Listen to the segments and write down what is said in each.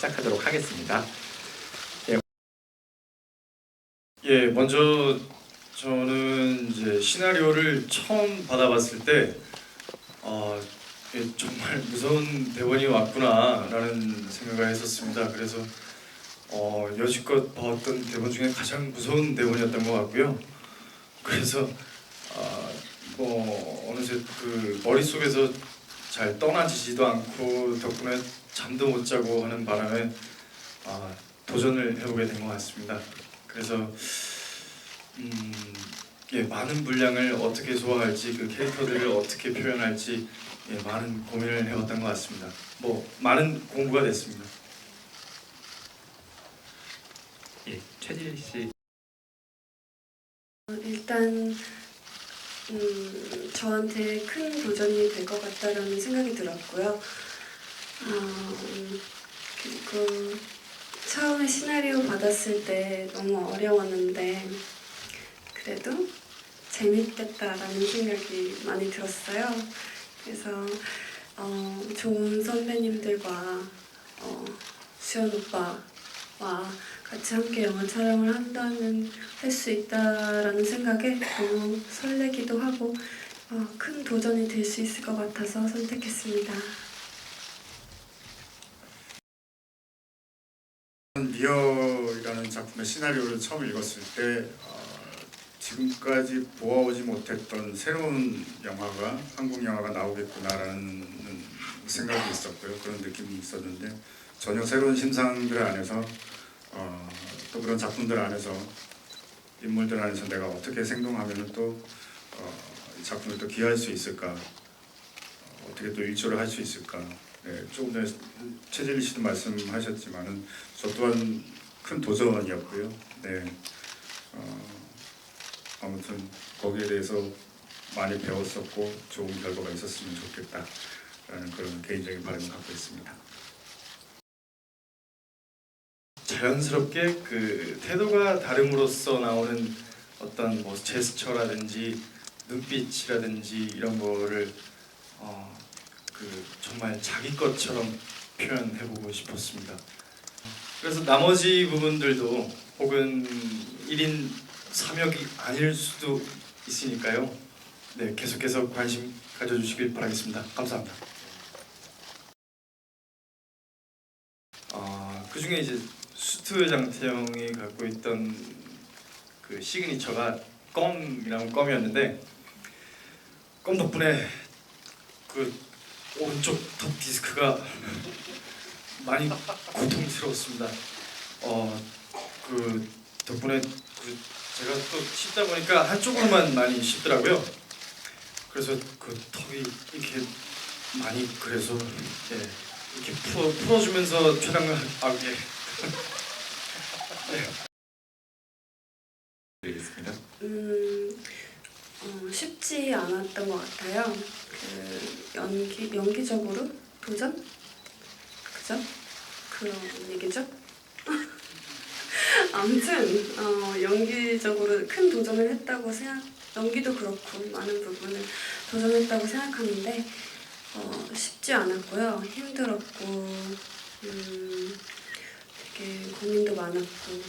시작하도록 하겠습니다. 예, 먼저 저는 이제 시나리오를 처음 받아봤을 때 어, 예, 정말 무서운 대본이 왔구나라는 생각을 했었습니다. 그래서 어, 여지껏 봐왔던 대본 중에 가장 무서운 대본이었던 것 같고요. 그래서 아, 뭐 어느새 그 머릿속에서 잘 떠나지지도 않고 덕분에 잠도 못 자고 하는 바람에 아, 도전을 해보게 된 것 같습니다. 그래서 음, 예, 많은 분량을 어떻게 소화할지 그 캐릭터들을 어떻게 표현할지 예, 많은 고민을 해왔던 것 같습니다. 뭐 많은 공부가 됐습니다. 예, 최지리 씨. 일단 음, 저한테 큰 도전이 될 것 같다라는 생각이 들었고요. 어, 그리고 처음에 시나리오 받았을 때 너무 어려웠는데 그래도 재밌겠다라는 생각이 많이 들었어요. 그래서 어, 좋은 선배님들과 어, 수현 오빠와 같이 함께 영화 촬영을 한다는 할 수 있다라는 생각에 너무 설레기도 하고 어, 큰 도전이 될 수 있을 것 같아서 선택했습니다. 리어이라는 작품의 시나리오를 처음 읽었을 때 어, 지금까지 보아오지 못했던 새로운 영화가 한국 영화가 나오겠구나라는 생각이 있었고요. 그런 느낌이 있었는데 전혀 새로운 심상들 안에서 어, 또 그런 작품들 안에서 인물들 안에서 내가 어떻게 생동하면 또 어, 이 작품을 또 기여할 수 있을까? 어, 어떻게 또 일조를 할 수 있을까 네, 조금 전에 최진리 씨도 말씀하셨지만은 저 또한 큰 도전이었고요. 네, 어, 아무튼 거기에 대해서 많이 배웠었고 좋은 결과가 있었으면 좋겠다라는 그런 개인적인 바람을 갖고 있습니다. 자연스럽게 그 태도가 다름으로써 나오는 어떤 뭐 제스처라든지 눈빛이라든지 이런 거를 어, 그 정말 자기 것처럼 표현해보고 싶었습니다. 그래서 나머지 부분들도 혹은 1인 3역이 아닐 수도 있으니까요. 네, 계속해서 관심 가져주시길 바라겠습니다. 감사합니다. 아, 그 중에 이제 수트 장태영이 갖고 있던 그 시그니처가 껌이라는 껌이었는데 껌 덕분에 그 오른쪽 턱 디스크가 많이 고통스러웠습니다. 어, 그 덕분에 그 제가 또 씹다 보니까 한쪽으로만 많이 씹더라고요. 그래서 그 턱이 이렇게 많이 그래서 예, 이렇게 풀어 풀어주면서 촬영을 아 예. 드리겠습니다. 음, 어, 쉽지 않았던 것 같아요. 그 연기 연기적으로 도전, 그죠? 그런 얘기죠. 아무튼 어, 연기적으로 큰 도전을 했다고 생각. 연기도 그렇고 많은 부분을 도전했다고 생각하는데 어, 쉽지 않았고요. 힘들었고 음, 되게 고민도 많았고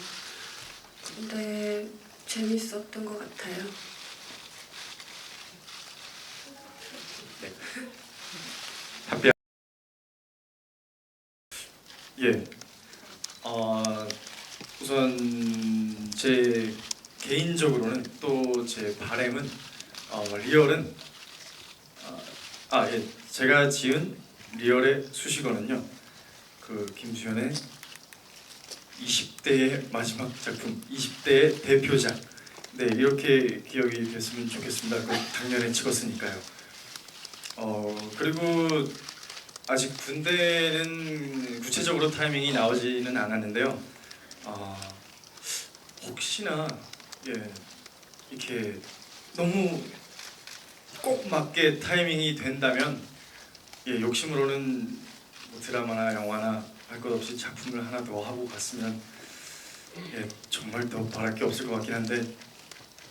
근데 재밌었던 것 같아요. 예. 어, 우선 제 개인적으로는 또 제 바램은 어, 리얼은 어, 아 예. 제가 지은 리얼의 수식어는요. 그 김수현의 20대의 마지막 작품, 20대의 대표작. 네 이렇게 기억이 됐으면 좋겠습니다. 그 작년에 찍었으니까요. 어 그리고 아직 군대는 구체적으로 타이밍이 나오지는 않았는데요. 아, 혹시나 예 이렇게 너무 꼭 맞게 타이밍이 된다면 예 욕심으로는 뭐 드라마나 영화나 할 것 없이 작품을 하나 더 하고 갔으면 예 정말 더 바랄 게 없을 것 같긴 한데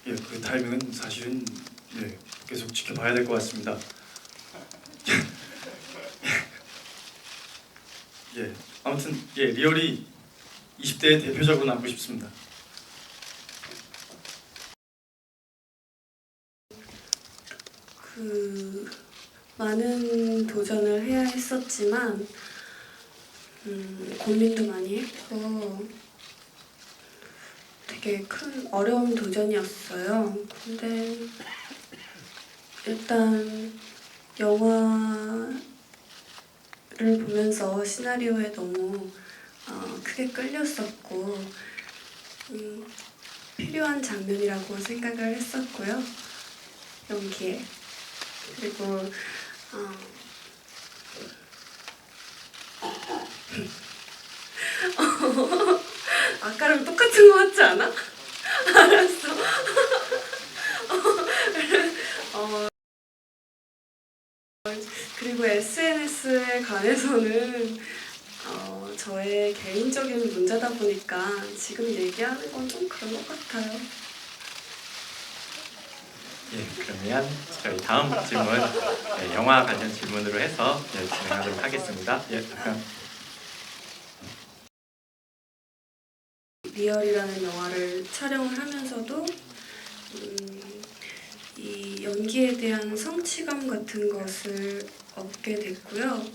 예그 타이밍은 사실은 예 계속 지켜봐야 될 것 같습니다. 예 아무튼 예 리얼이 20대의 대표작으로 남고 싶습니다. 그 많은 도전을 해야 했었지만 음, 고민도 많이 했고 되게 큰 어려운 도전이었어요. 근데 일단 영화 를 보면서 시나리오에 너무 어, 크게 끌렸었고 음, 필요한 장면이라고 생각을 했었고요. 연기에 그리고 어, 아까랑 똑같은 거 같지 않아? 알았어. 어, 그리고 SNS에 관해서는 어, 저의 개인적인 문제다 보니까 지금 얘기하는 건 좀 그런 것 같아요. 예, 그러면 저희 다음 질문 예, 영화 관련 질문으로 해서 예, 진행하도록 하겠습니다. 예, 잠깐. 리얼이라는 영화를 촬영을 하면서도 음, 이 연기에 대한 성취감 같은 것을 얻게 됐고요.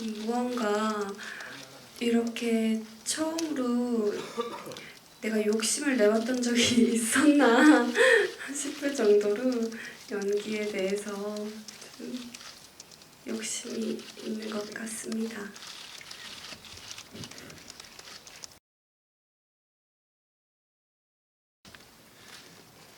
음, 무언가 이렇게 처음으로 내가 욕심을 내봤던 적이 있었나 싶을 정도로 연기에 대해서 좀 욕심이 있는 것 같습니다.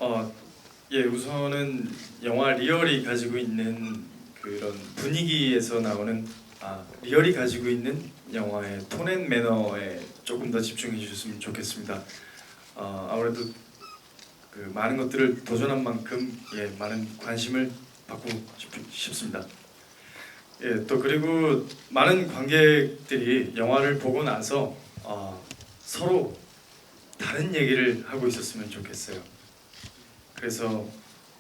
어, 예, 우선은 영화 리얼이 가지고 있는 그런 분위기에서 나오는 아, 리얼이 가지고 있는 영화의 톤앤 매너에 조금 더 집중해 주셨으면 좋겠습니다. 어, 아무래도 그 많은 것들을 도전한 만큼 예, 많은 관심을 받고 싶, 싶습니다. 예, 또 그리고 많은 관객들이 영화를 보고 나서 어, 서로 다른 얘기를 하고 있었으면 좋겠어요. 그래서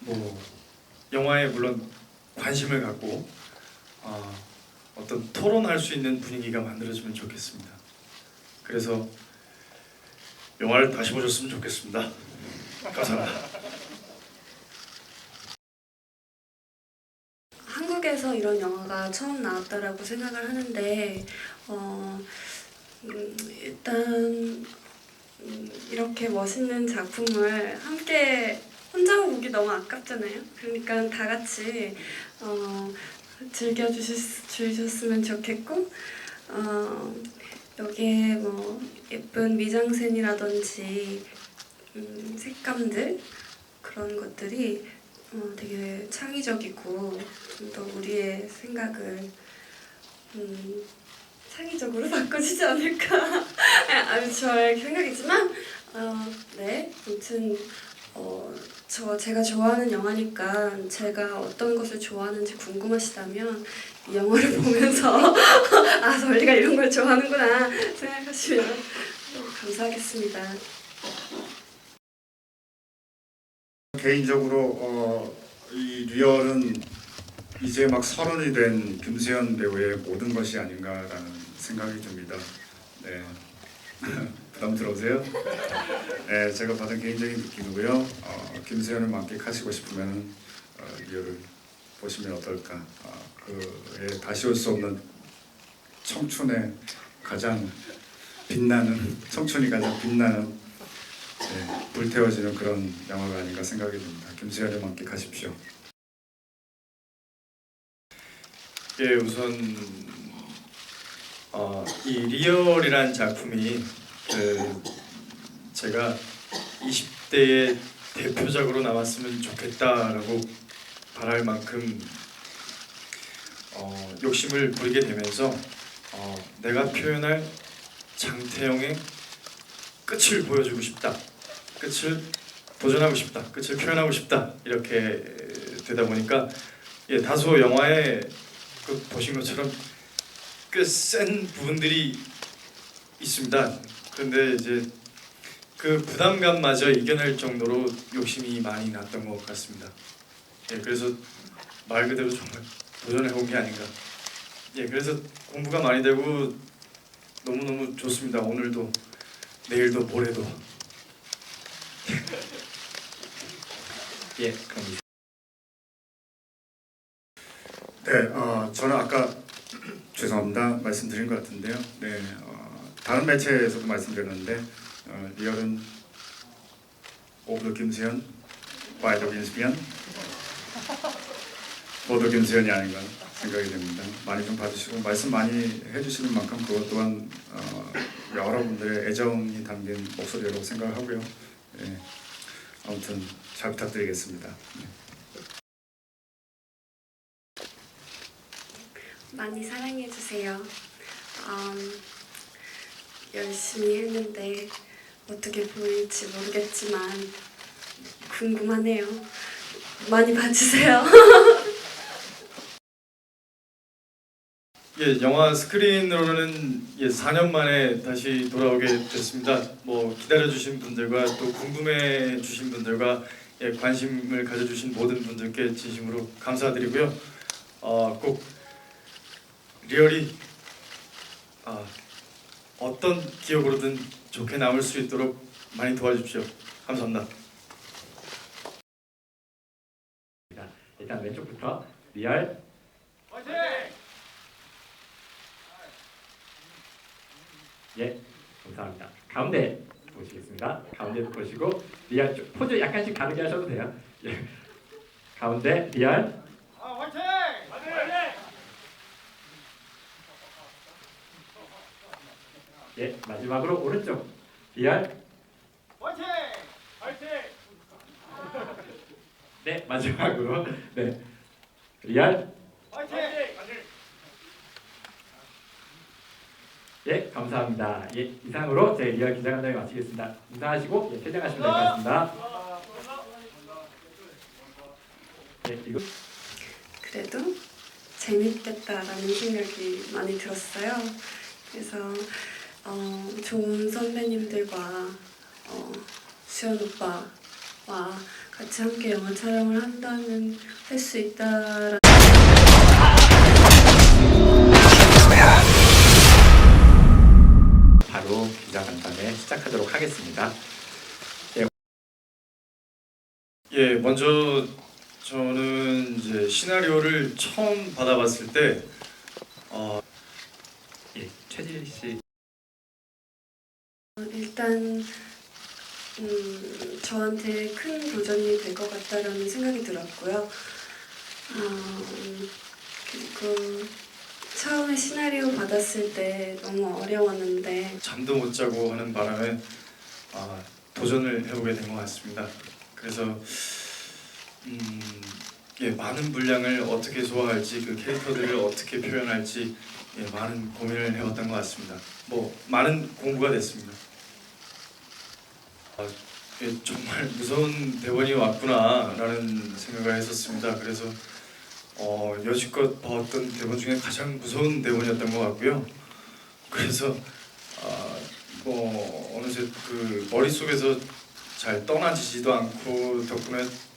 뭐 영화에 물론 관심을 갖고 어, 어떤 토론할 수 있는 분위기가 만들어지면 좋겠습니다. 그래서 영화를 다시 보셨으면 좋겠습니다. 감사합니다. 한국에서 이런 영화가 처음 나왔다라고 생각을 하는데 어, 음, 일단 음, 이렇게 멋있는 작품을 함께 혼자 보기 너무 아깝잖아요. 그러니까 다 같이 어, 즐겨 주셨으면 좋겠고 어, 여기에 뭐 예쁜 미장센이라든지 음, 색감들 그런 것들이 어, 되게 창의적이고 좀 더 우리의 생각을 음, 창의적으로 바꿔주지 않을까 아니 저의 생각이지만 어, 네 아무튼 어, 저 제가 좋아하는 영화니까 제가 어떤 것을 좋아하는지 궁금하시다면 이 영화를 보면서 아 설리가 이런 걸 좋아하는구나 생각하시면 감사하겠습니다. 개인적으로 어, 이 리얼은 이제 막 서른이 된 김수현 배우의 모든 것이 아닌가라는 생각이 듭니다. 네. 부담 들어오세요? 네, 제가 받은 개인적인 느낌이고요. 어, 김수현을 만끽하시고 싶으면 어, 리얼을 보시면 어떨까. 어, 그에 다시 올 수 없는 청춘의 가장 빛나는 청춘이 가장 빛나는 네, 불태워지는 그런 영화가 아닌가 생각이 듭니다. 김수현을 만끽하십시오. 예, 우선 어, 이 리얼이라는 작품이 그 제가 20대의 대표작으로 나왔으면 좋겠다라고 바랄 만큼 어, 욕심을 부리게 되면서 어, 내가 표현할 장태영의 끝을 보여주고 싶다. 끝을 도전하고 싶다. 끝을 표현하고 싶다. 이렇게 되다 보니까 예, 다소 영화에 그 보신 것처럼 꽤 센 부분들이 있습니다. 그런데 이제 그 부담감마저 이겨낼 정도로 욕심이 많이 났던 것 같습니다. 예, 그래서 말 그대로 정말 도전해 본 게 아닌가. 예, 그래서 공부가 많이 되고 너무 너무 좋습니다. 오늘도 내일도 모레도 예, 그럼 이- 네, 어, 저는 아까 죄송합니다 말씀드린 것 같은데요. 네, 어, 다른 매체에서도 말씀드렸는데 어, 리얼은 오브 김수현, 바이더 김수현, 모두 김수현이 아닌가 생각이 됩니다. 많이 좀 봐주시고 말씀 많이 해주시는 만큼 그것 또한 어, 여러분들의 애정이 담긴 목소리라고 생각하고요. 네, 아무튼 잘 부탁드리겠습니다. 많이 사랑해 주세요. 음, 열심히 했는데 어떻게 보일지 모르겠지만 궁금하네요. 많이 봐주세요. 예, 영화 스크린으로는 예, 4년 만에 다시 돌아오게 됐습니다. 뭐 기다려주신 분들과 또 궁금해주신 분들과 예, 관심을 가져주신 모든 분들께 진심으로 감사드리고요. 어, 꼭 리얼이 아, 어떤 기억으로든 좋게 남을 수 있도록 많이 도와주십시오. 감사합니다. 일단 왼쪽부터 리얼 예, 감사합니다. 가운데 보시겠습니다. 가운데도 보시고 리얼 쪽 포즈 약간씩 다르게 하셔도 돼요. 예. 가운데 리얼 예, 마지막으로 오른쪽. 리얼 네, 마지막으로. 네. 리얼 예, 감사합니다. 예, 이상으로 제 리얼 기자간담회 마치겠습니다. 인사하시고 예, 퇴장하시면 될 것 같습니다. 예, 이거. 그래도 재밌겠다라는 생각이 많이 들었어요. 그래서 어, 좋은 선배님들과 어, 수현 오빠와 같이 함께 영화 촬영을 한다는 할 수 있다라는 바로 기자 간담회 시작하도록 하겠습니다. 예, 먼저 저는 이제 시나리오를 처음 받아봤을 때 어, 예, 최진 씨 일단 음, 저한테 큰 도전이 될 것 같다라는 생각이 들었고요. 어, 그리고 처음에 시나리오 받았을 때 너무 어려웠는데 잠도 못 자고 하는 바람에 아, 도전을 해보게 된 것 같습니다. 그래서 음, 예, 많은 분량을 어떻게 소화할지 그 캐릭터들을 어떻게 표현할지 예, 많은 고민을 해왔던 것 같습니다. 뭐 많은 공부가 됐습니다. 아, 예, 정말 무서운 대본이 왔구나라는 생각을 했었습니다. 그래서 어, 여지껏 봐왔던 대본 중에 가장 무서운 대본이었던 것 같고요. 그래서 아, 뭐 어느새 그 머릿속에서 잘 떠나지지도 않고 덕분에